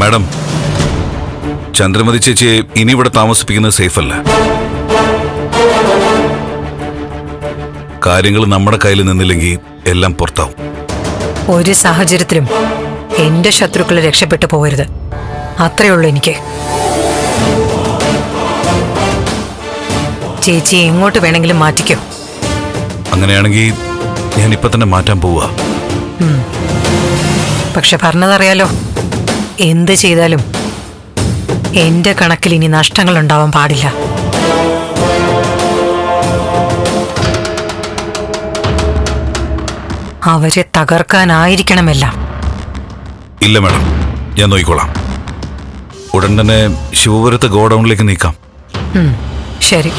madam Chandramathi ചേച്ചിയെ ഇനി ഇവിടെ താമസിപ്പിക്കുന്നത് സേഫല്ല. കാര്യങ്ങൾ നമ്മുടെ കയ്യിൽ നിന്നില്ലെങ്കിൽ എല്ലാം പുറത്താവും. ഒരു സാഹചര്യത്തിലും എന്റെ ശത്രുക്കൾ രക്ഷപ്പെട്ടു പോകരുത്. അത്രേ ഉള്ളൂ എനിക്ക്. ചേച്ചി എങ്ങോട്ട് വേണമെങ്കിലും മാറ്റിക്കോ. അങ്ങനെയാണെങ്കിൽ ഞാൻ ഇപ്പൊ തന്നെ മാറ്റാൻ പോവുക. പക്ഷെ പറഞ്ഞതറിയാലോ എന്ത് ചെയ്താലും എന്റെ കണക്കിൽ ഇനി നഷ്ടങ്ങൾ ഉണ്ടാവാൻ പാടില്ല. അവരെ തകർക്കാനായിരിക്കണമെല്ലാം. ഇല്ല മാഡം ഞാൻ നോക്കിക്കോളാം. ഉടൻ തന്നെ ശിവപുരത്തെ ഗോഡൌണിലേക്ക് നീക്കാം. ശരി.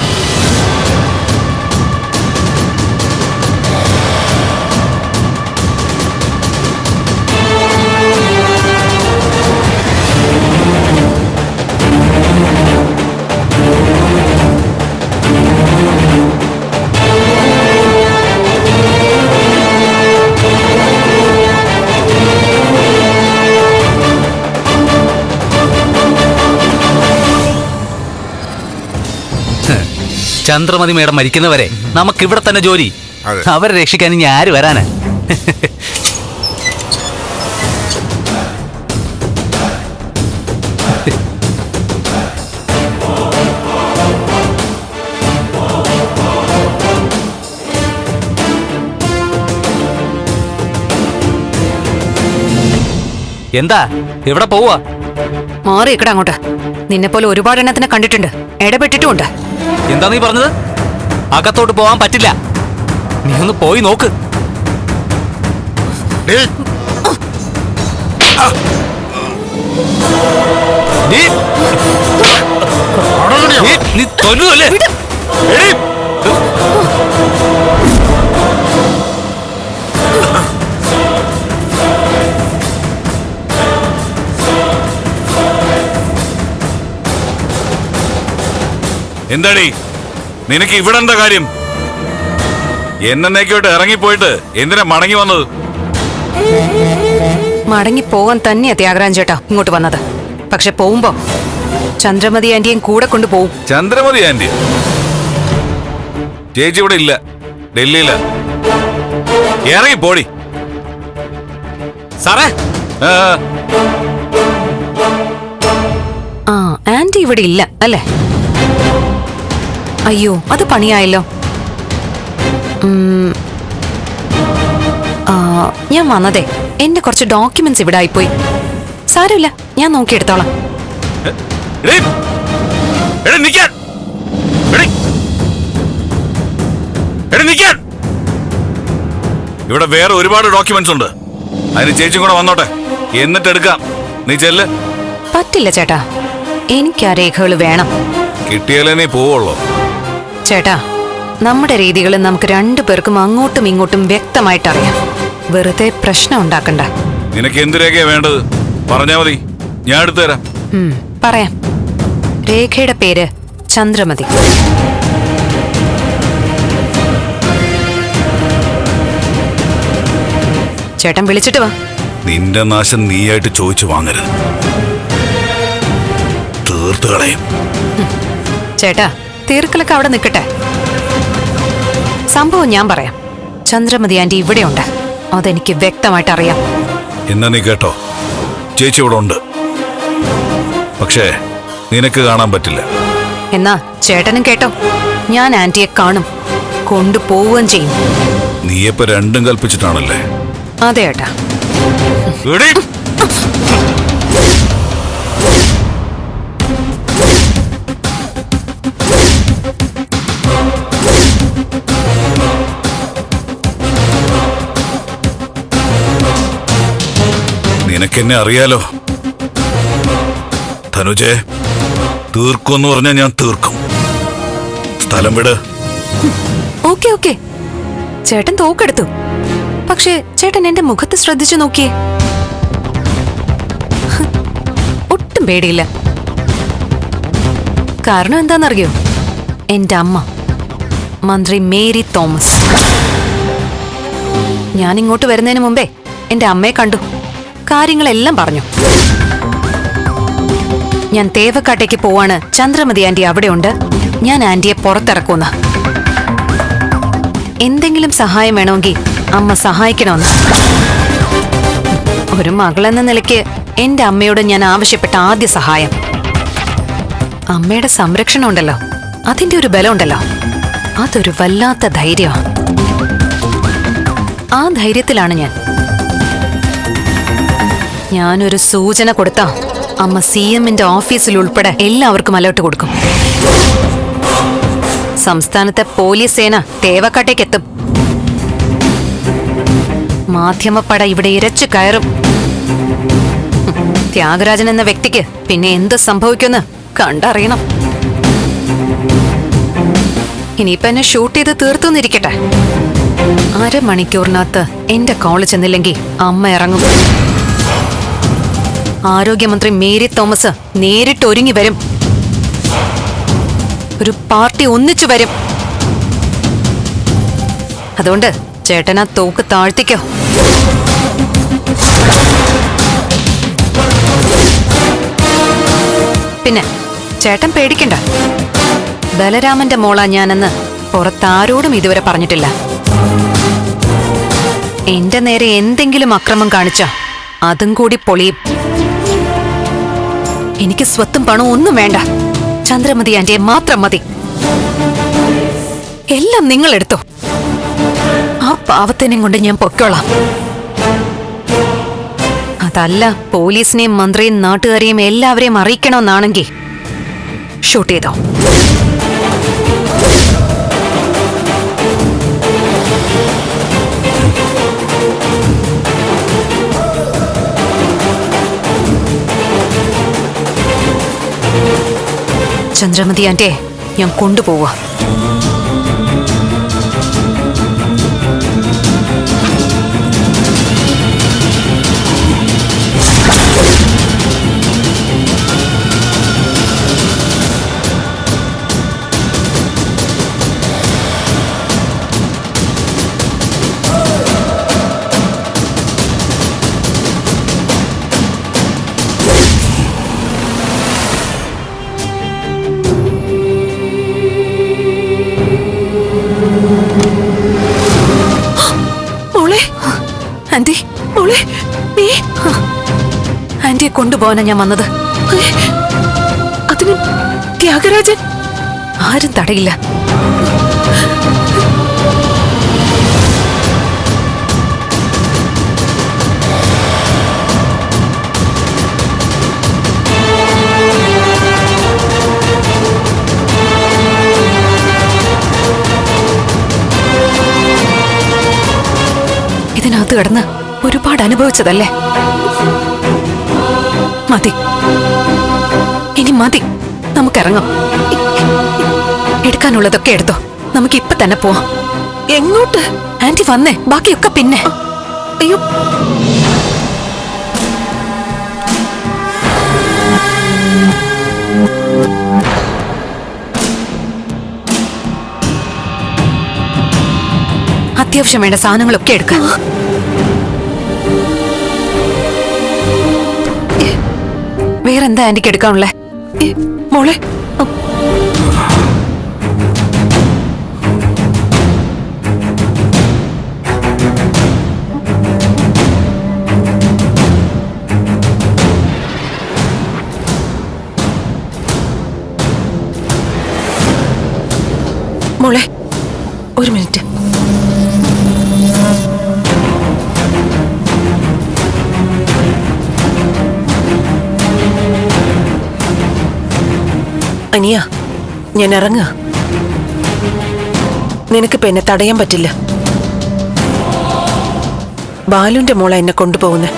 ചന്ദ്രമതി മേഡം മരിക്കുന്നവരെ നമുക്കിവിടെ തന്നെ ജോലി. അതെ. അവരെ രക്ഷിക്കാൻ ഇനി ആര് വരാനാ? എന്താ? എവിടെ പോവാ? മാറി ഇക്കട അങ്ങോട്ട്. നിന്നെപ്പോലെ ഒരുപാട് എണ്ണത്തിനെ കണ്ടിട്ടുണ്ട്. ഇടപെട്ടിട്ടുമുണ്ട്. എന്താ നീ പറഞ്ഞത്? അകത്തോട്ട് പോവാൻ പറ്റില്ല. നീ ഒന്ന് പോയി നോക്ക്. നീ അടങ്ങടിയോ? എന്താടി? നിനക്ക് ഇവിടെ എന്താ കാര്യം? എന്നേക്കോട്ട് ഇറങ്ങിപ്പോയിട്ട് എന്തിനാ മടങ്ങി വന്നത്? മടങ്ങി പോകാൻ തന്നെയാ ത്യാഗരാജൻ ചേട്ടാ ഇങ്ങോട്ട് വന്നത്. പക്ഷെ പോകുമ്പോ ചന്ദ്രമതി ആന്റിയും കൂടെ കൊണ്ടുപോകും ചന്ദ്രമതി ആന്റി? ചേച്ചി ഇവിടെ ഇല്ല. ഡൽഹിയില. ഇറങ്ങി പോടി. സാറേ? ആ, ആ ആന്റി ഇവിടെ ഇല്ല അല്ലേ? അയ്യോ അത് പണിയായല്ലോ. ഞാൻ വന്നതേ. എന്റെ കുറച്ച് ഡോക്യുമെന്റ്സ് ഇവിടെ ആയിപ്പോയി. സാരമില്ല ഞാൻ നോക്കിയെടുത്തോളാം. ഇവിടെ വേറെ ഒരുപാട് ഡോക്യുമെന്റ്സ് ഉണ്ട്. അതിന് ചേച്ചി കൂടെ വന്നോട്ടെ. എന്നിട്ട് എടുക്കാം. നീ ചെല്ല്. പറ്റില്ല ചേട്ടാ. എനിക്ക് ആ രേഖകൾ വേണം. കിട്ടിയാലേ നീ പോവുള്ളൂ. ചേട്ടാ നമ്മുടെ രീതികൾ നമുക്ക് രണ്ടു പേർക്കും അങ്ങോട്ടും ഇങ്ങോട്ടും വ്യക്തമായിട്ട് അറിയാം വെറുതെ പ്രശ്നം ഉണ്ടാക്കണ്ട. നിനക്ക് എന്ത് രേഖയാ വേണ്ടത്? പറഞ്ഞാ മതി. ഞാൻ എടുത്തു തരാം. പറയാം. രേഖയുടെ പേര് ചന്ദ്രമതി. ചേട്ടൻ വിളിച്ചിട്ട് വാ. നിന്റെ നാശം നീയായിട്ട് ചോദിച്ചു വാങ്ങരുത്. തീർത്തു കളയും. ചേട്ടാ തീർക്കലൊക്കെ അവിടെ നിൽക്കട്ടെ. സംഭവം ഞാൻ പറയാം. ചന്ദ്രമതി ആന്റി ഇവിടെയുണ്ട്. അതെനിക്ക് വ്യക്തമായിട്ട് അറിയാം. എന്നാ നീ കേട്ടോ? ചേച്ചി ഇവിടെ ഉണ്ട്. പക്ഷേ നിനക്ക് കാണാൻ പറ്റില്ല. എന്നാ ചേട്ടനും കേട്ടോ. ഞാൻ ആന്റിയെ കാണും. കൊണ്ടുപോവുകയും ചെയ്യും. നീയപ്പോ രണ്ടും കൽപ്പിച്ചിട്ടാണല്ലേ? അതെ ഏട്ടാ. നിനക്കെന്നെ അറിയാലോ. ധനുജെ തീർക്കുമെന്ന് പറഞ്ഞാൽ ഞാൻ തീർക്കും. സ്ഥലം വിട്. Okay okay. ചേട്ടൻ തോക്കെടുത്തു. പക്ഷേ ചേട്ടൻ എന്റെ മുഖത്ത് ശ്രദ്ധിച്ചു നോക്കിയേ. ഒട്ടും പേടിയില്ല. കാരണം എന്താണെന്നറിയോ? എന്റെ അമ്മ മന്ത്രി മേരി തോമസ്. ഞാൻ ഇങ്ങോട്ട് വരുന്നതിന് മുമ്പേ എന്റെ അമ്മയെ കണ്ടു. കാര്യങ്ങളെല്ലാം പറഞ്ഞു. ഞാൻ തേവക്കാട്ടേക്ക് പോവാണ്. ചന്ദ്രമതി ആന്റി അവിടെയുണ്ട്. ഞാൻ ആന്റിയെ പുറത്തിറക്കുന്ന എന്തെങ്കിലും സഹായം വേണമെങ്കിൽ അമ്മ സഹായിക്കണമെന്ന്. ഒരു മകളെന്ന നിലയ്ക്ക് എന്റെ അമ്മയോട് ഞാൻ ആവശ്യപ്പെട്ട ആദ്യ സഹായം. അമ്മയുടെ സംരക്ഷണം ഉണ്ടല്ലോ. അതിന്റെ ഒരു ബലമുണ്ടല്ലോ അതൊരു വല്ലാത്ത ധൈര്യമാണ്. ആ ധൈര്യത്തിലാണ് ഞാൻ. ഞാനൊരു സൂചന കൊടുത്താ. അമ്മ സി എമ്മിന്റെ ഓഫീസിൽ ഉൾപ്പെടെ എല്ലാവർക്കും അലേർട്ട് കൊടുക്കും. സംസ്ഥാനത്തെ പോലീസ് സേന തേവക്കാട്ടേക്ക് എത്തും. മാധ്യമപ്പട ഇവിടെ ഇരച്ചു കയറും. ത്യാഗരാജൻ എന്ന വ്യക്തിക്ക് പിന്നെ എന്ത് സംഭവിക്കുമെന്ന് കണ്ടറിയണം. ഇനിയിപ്പൊ എന്നെ ഷൂട്ട് ചെയ്ത് തീർത്തുന്നിരിക്കട്ടെ. അരമണിക്കൂറിനകത്ത് എന്റെ കോളേജ് ചെന്നില്ലെങ്കിൽ അമ്മ ഇറങ്ങും. ആരോഗ്യമന്ത്രി മേരി തോമസ് നേരിട്ട് ഒരുങ്ങി വരും. ഒരു പാർട്ടി ഒന്നിച്ചു വരും. അതുകൊണ്ട് ചേട്ടൻ ആ തോക്ക് താഴ്ത്തിക്കോ. പിന്നെ ചേട്ടൻ പേടിക്കണ്ട. ബലരാമന്റെ മോളാ ഞാനെന്ന് പുറത്താരോടും ഇതുവരെ പറഞ്ഞിട്ടില്ല. എന്റെ നേരെ എന്തെങ്കിലും അക്രമം കാണിച്ച അതും കൂടി പൊളിയും. എനിക്ക് സ്വത്തും പണവും ഒന്നും വേണ്ട. ചന്ദ്രമതി ആന്റിയെ മാത്രം മതി. എല്ലാം നിങ്ങൾ എടുത്തോ ആ പാവത്തിനെയും കൊണ്ട് ഞാൻ പൊക്കോളാം അതല്ല പോലീസിനെയും മന്ത്രിയും നാട്ടുകാരെയും എല്ലാവരെയും അറിയിക്കണമെന്നാണെങ്കിൽ ഷൂട്ട് ചെയ്തോ. ചന്ദ്രമതി ആന്റിയെ ഞാൻ കൊണ്ടുപോവാ. ആന്റി മോളെ നീ? ആന്റിയെ കൊണ്ടുപോകാനാ ഞാൻ വന്നത്. അതിന് ത്യാഗരാജൻ? ആരും തടയില്ല. ഇതിനകത്ത് കിടന്ന് ഒരുപാട് അനുഭവിച്ചതല്ലേ? മതി. ഇനി മതി. നമുക്കിറങ്ങാം. എടുക്കാനുള്ളതൊക്കെ എടുത്തോ. നമുക്ക് ഇപ്പൊ തന്നെ പോവാം. എങ്ങോട്ട്? ആന്റി വന്നേ. ബാക്കിയൊക്കെ പിന്നെ. അയ്യോ. അത്യാവശ്യം വേണ്ട സാധനങ്ങളൊക്കെ എടുക്കാം. വേറെന്താ ആന്റിക്ക് എടുക്കാനുള്ളേ? മോളെ? അനിയ ഞാൻ ഇറങ്ങുക. നിനക്ക് പെന്നെ തടയാൻ പറ്റില്ല. ബാലുവിന്റെ മോള എന്നെ കൊണ്ടുപോകുന്നേ.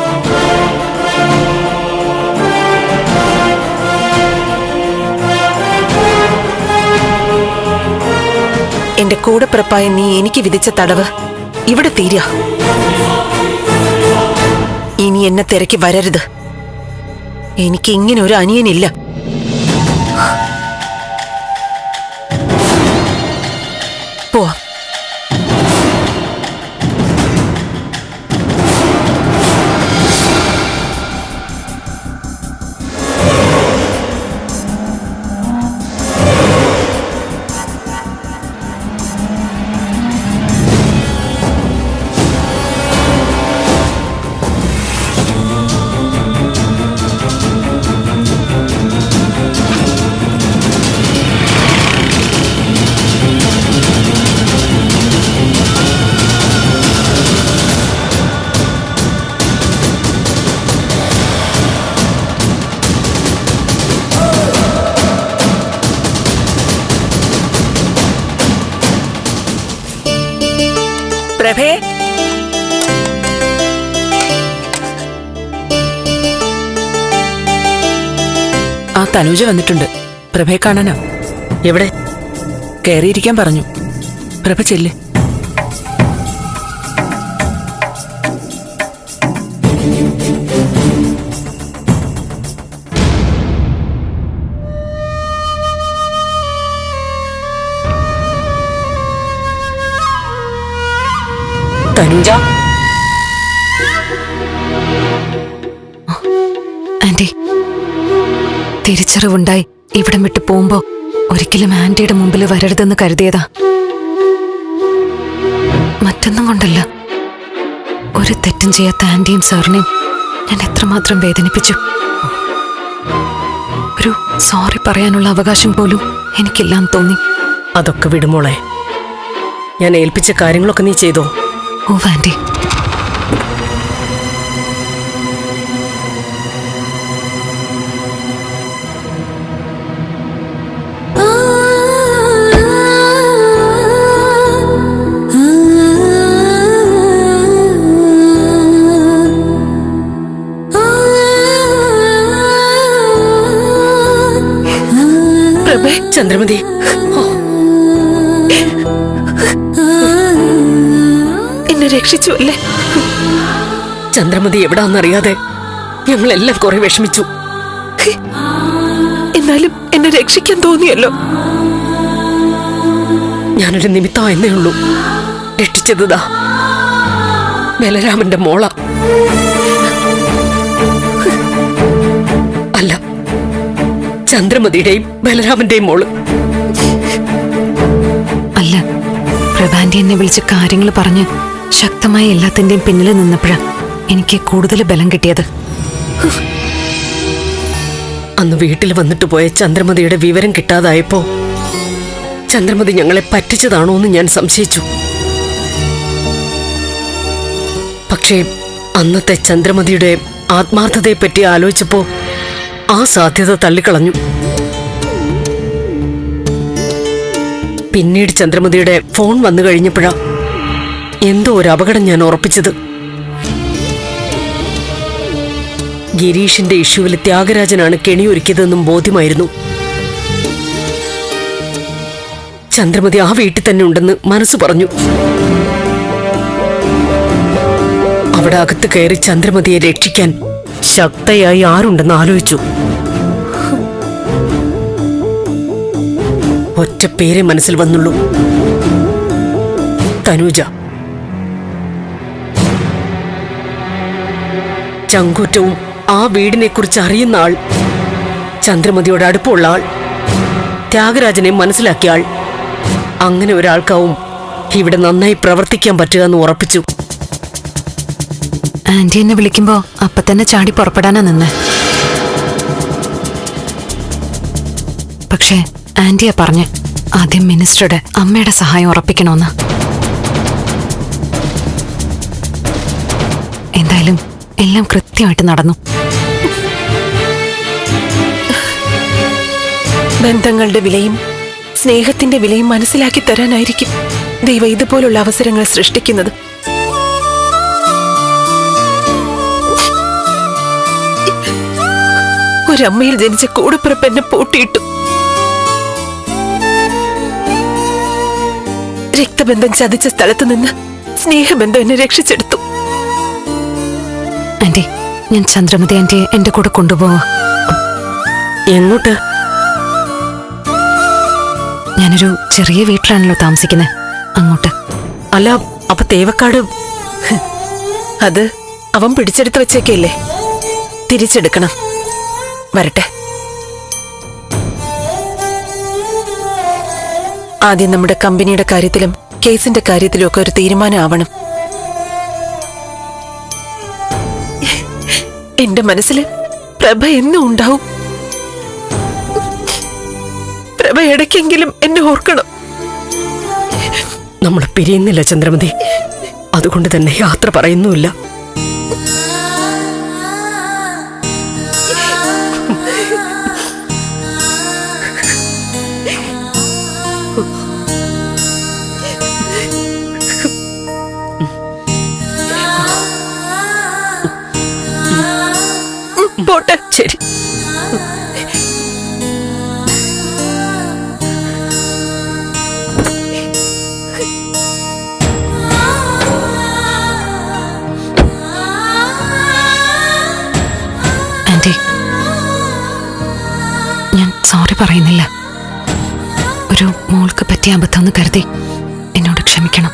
എന്റെ കൂടെ പിറപ്പായ നീ എനിക്ക് വിധിച്ച തടവ് ഇവിടെ തീര. ഇനി എന്നെ തിരക്കി വരരുത്. എനിക്ക് ഇങ്ങനെ ഒരു അനിയനില്ല. തനൂജ വന്നിട്ടുണ്ട്. പ്രഭയെ കാണാനാ. എവിടെ? കയറിയിരിക്കാൻ പറഞ്ഞു. പ്രഭ ചെല്ല്. തനൂജ? തിരിച്ചറിവുണ്ടായി. ഇവിടം വിട്ട് പോകുമ്പോ ഒരിക്കലും ആന്റിയുടെ മുമ്പിൽ വരരുതെന്ന് കരുതിയതാ. മറ്റൊന്നും കൊണ്ടല്ല. ഒരു തെറ്റും ചെയ്യാത്ത ആന്റിയും സാറിനെയും ഞാൻ എത്രമാത്രം വേദനിപ്പിച്ചു. ഒരു സോറി പറയാനുള്ള അവകാശം പോലും എനിക്കില്ലാന്ന് തോന്നി. അതൊക്കെ വിടുമോളെ ഞാൻ ഏൽപ്പിച്ച കാര്യങ്ങളൊക്കെ നീ ചെയ്തോ? ഓ ആന്റി. ചന്ദ്രമതി. എന്നെ രക്ഷിച്ചു അല്ലേ? ചന്ദ്രമതി എവിടാന്നറിയാതെ ഞങ്ങളെല്ലാം കുറെ വിഷമിച്ചു. എന്നാലും എന്നെ രക്ഷിക്കാൻ തോന്നിയല്ലോ. ഞാനൊരു എന്നേ ഉള്ളൂ. രക്ഷിച്ചതാ ബലരാമന്റെ മോള. ചന്ദ്രമതിയുടെയും ബലരാമന്റെയും മോൾ. അല്ല പ്രഭാന്റി എന്നെ വിളിച്ച് കാര്യങ്ങൾ പറഞ്ഞ് ശക്തമായ എല്ലാത്തിന്റെയും പിന്നിൽ നിന്നപ്പോഴാ എനിക്ക് കൂടുതൽ ബലം കിട്ടിയത്. അന്ന് വീട്ടിൽ വന്നിട്ട് പോയ ചന്ദ്രമതിയുടെ വിവരം കിട്ടാതായപ്പോ ചന്ദ്രമതി ഞങ്ങളെ പറ്റിച്ചതാണോ എന്ന് ഞാൻ സംശയിച്ചു. പക്ഷേ അന്നത്തെ ചന്ദ്രമതിയുടെ ആത്മാർത്ഥതയെപ്പറ്റി ആലോചിച്ചപ്പോ ആ സാധ്യത തള്ളിക്കളഞ്ഞു. പിന്നീട് ചന്ദ്രമതിയുടെ ഫോൺ വന്നു കഴിഞ്ഞപ്പോഴാ എന്തോ ഒരു അപകടം ഞാൻ ഉറപ്പിച്ചത്. ഗിരീഷിന്റെ ഇഷ്യൂവിൽ ത്യാഗരാജനാണ് കെണിയൊരുക്കിയതെന്നും ബോധ്യമായിരുന്നു. ചന്ദ്രമതി ആ വീട്ടിൽ തന്നെ ഉണ്ടെന്ന് മനസ്സ് പറഞ്ഞു. അവിടെ അകത്ത് കയറി ചന്ദ്രമതിയെ രക്ഷിക്കാൻ ശക്തയായി ആരുണ്ടെന്ന് ആലോചിച്ചു. ഒറ്റ പേരെ മനസ്സിൽ വന്നുള്ളൂ. തനൂജ. ചങ്കൂറ്റവും ആ വീടിനെ കുറിച്ച് അറിയുന്ന ആൾ ചന്ദ്രമതിയോട് അടുപ്പമുള്ള ആൾ ത്യാഗരാജനെ മനസ്സിലാക്കിയ ആൾ അങ്ങനെ ഒരാൾക്കാവും ഇവിടെ നന്നായി പ്രവർത്തിക്കാൻ പറ്റുക എന്ന് ഉറപ്പിച്ചു. ആന്റി എന്നെ വിളിക്കുമ്പോ അപ്പൊ തന്നെ ചാടി പുറപ്പെടാനാ നിന്ന്. പക്ഷേ ആന്റിയാ പറഞ്ഞ് ആദ്യം മിനിസ്റ്ററുടെ അമ്മയുടെ സഹായം ഉറപ്പിക്കണമെന്ന് എന്തായാലും എല്ലാം കൃത്യമായിട്ട് നടന്നു. ബന്ധങ്ങളുടെ വിലയും സ്നേഹത്തിന്റെ വിലയും മനസ്സിലാക്കി തരാനായിരിക്കും ദൈവം ഇതുപോലുള്ള അവസരങ്ങൾ സൃഷ്ടിക്കുന്നത്. ഒരമ്മയിൽ ജനിച്ച കൂടപ്പിറപ്പ് എന്നെ പൂട്ടിയിട്ടു. രക്തബന്ധം ചതിച്ച സ്ഥലത്ത് നിന്ന് സ്നേഹബന്ധം എന്നെ രക്ഷിച്ചെടുത്തു. ആന്റി ഞാൻ ചന്ദ്രമതി ആന്റിയെ എന്റെ കൂടെ കൊണ്ടുപോവാ. എങ്ങോട്ട്? ഞാനൊരു ചെറിയ വീട്ടിലാണല്ലോ താമസിക്കുന്നത് അങ്ങോട്ട്. അല്ല അപ്പൊ തേവക്കാട്? അത് അവൻ പിടിച്ചെടുത്ത് വെച്ചേക്കല്ലേ? തിരിച്ചെടുക്കണം. വരട്ടെ. ആദ്യം നമ്മുടെ കമ്പനിയുടെ കാര്യത്തിലും കേസിന്റെ കാര്യത്തിലും ഒക്കെ ഒരു തീരുമാനമാവണം. എന്റെ മനസ്സിൽ പ്രഭ എന്നും ഉണ്ടാവും. പ്രഭ ഇടയ്ക്കെങ്കിലും എന്നെ ഓർക്കണം. നമ്മൾ പിരിയുന്നില്ല ചന്ദ്രമതി. അതുകൊണ്ട് തന്നെ യാത്ര പറയുന്നുമില്ല. പോട്ടെ. ശരി. ആന്റി ഞാൻ സോറി പറയുന്നില്ല. ഒരു മോൾക്ക് പറ്റിയ അബദ്ധം എന്ന് കരുതി എന്നോട് ക്ഷമിക്കണം.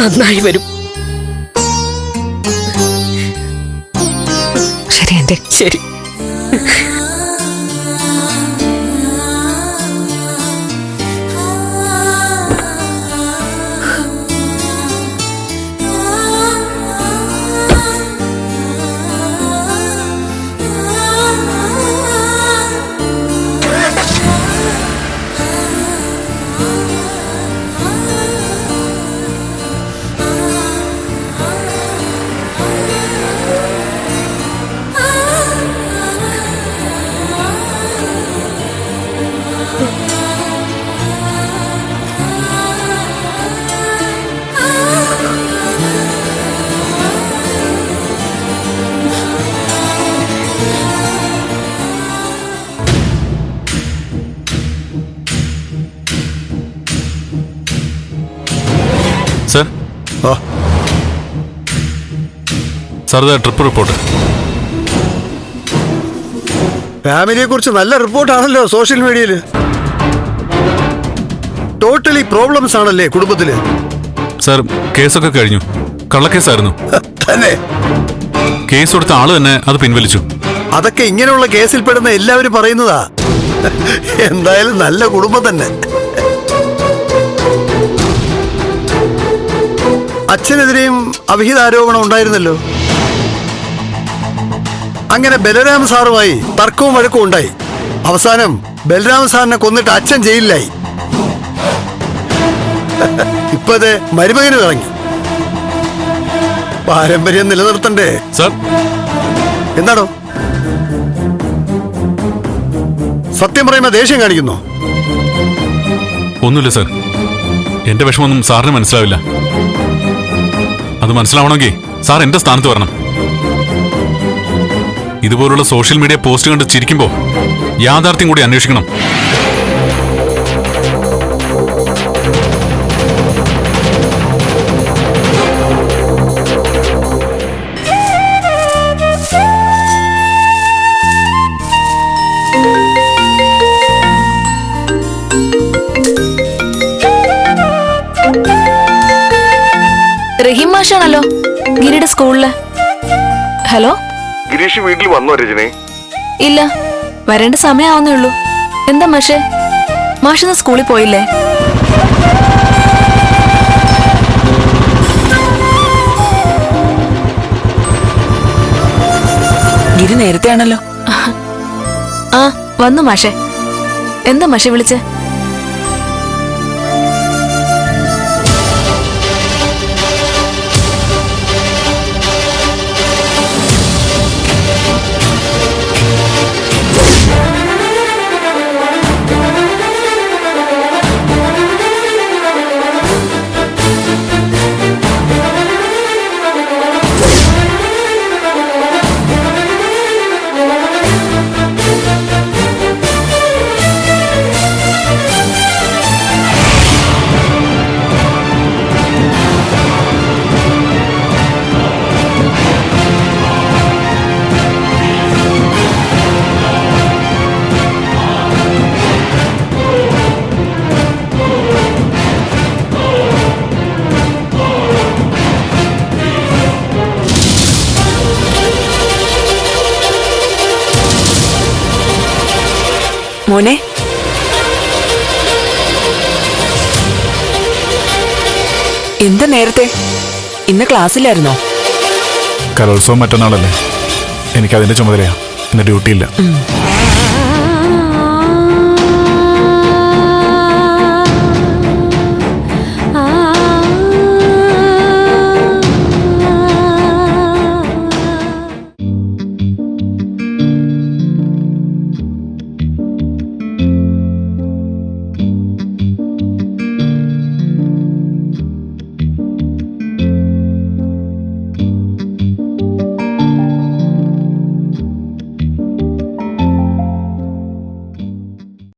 നന്നായി വരും. ശരി എന്റെ ശരി. സാർ ഇതാ ട്രിപ്പ് റിപ്പോർട്ട് ഫാമിലിയെ കുറിച്ച് നല്ല റിപ്പോർട്ടാണല്ലോ സോഷ്യൽ മീഡിയയിൽ ടോട്ടലി പ്രോബ്ലംസ് ആണല്ലേ കുടുംബത്തിൽ. സാർ കേസൊക്കെ കഴിഞ്ഞു. കള്ളക്കേസായിരുന്നു. തന്നെ. കേസ് കൊടുത്ത ആൾ തന്നെ അത് പിൻവലിച്ചു. അതൊക്കെ ഇങ്ങനെയുള്ള കേസിൽ പെടുന്ന എല്ലാവരും പറയുന്നതാ. എന്തായാലും നല്ല കുടുംബം തന്നെ. അച്ഛനെതിരെയും അവിഹിത ആരോപണം ഉണ്ടായിരുന്നല്ലോ. അങ്ങനെ ബലരാമ സാറുമായി തർക്കവും വഴക്കവും ഉണ്ടായി. അവസാനം ബലരാമ സാറിനെ കൊന്നിട്ട് അച്ഛൻ ജയിലിലായി. ഇപ്പൊ അത് മരുമകന് ഇറങ്ങി പാരമ്പര്യം നിലനിർത്തണ്ടേ? സാർ. എന്താണോ സത്യം പറയുമ്പോ ദേഷ്യം കാണിക്കുന്നു. ഒന്നുമില്ല സാർ. എന്റെ വിഷമൊന്നും സാറിന് മനസ്സിലാവില്ല. അത് മനസ്സിലാവണമെങ്കിൽ സാർ എന്റെ സ്ഥാനത്ത് വരണം. ഇതുപോലുള്ള സോഷ്യൽ മീഡിയ പോസ്റ്റ് കണ്ട് ചിരിക്കുമ്പോൾ യാഥാർത്ഥ്യം കൂടി അന്വേഷിക്കണം. റഹീം മാഷാണല്ലോ ഗിരിയുടെ സ്കൂളിൽ. ഹലോ? ഗിരീഷ് വീട്ടിൽ വന്നോ രജനെ? ഇല്ല വരേണ്ട സമയമാവുന്നേ ഉള്ളൂ. എന്താ മാഷേ? മാഷിന്ന് സ്കൂളിൽ പോയില്ലേ? ഗിരി നേരത്തെ ആണല്ലോ ആ വന്നു മാഷേ. എന്താ മാഷെ വിളിച്ചേ? മോനെ. എന്താ നേരത്തെ? ഇന്ന് ക്ലാസ്സിലായിരുന്നോ കലോത്സവം മറ്റന്നാളല്ലേ. എനിക്കതിന്റെ ചുമതലയാ. ഇന്ന് ഡ്യൂട്ടി ഇല്ല ഉം.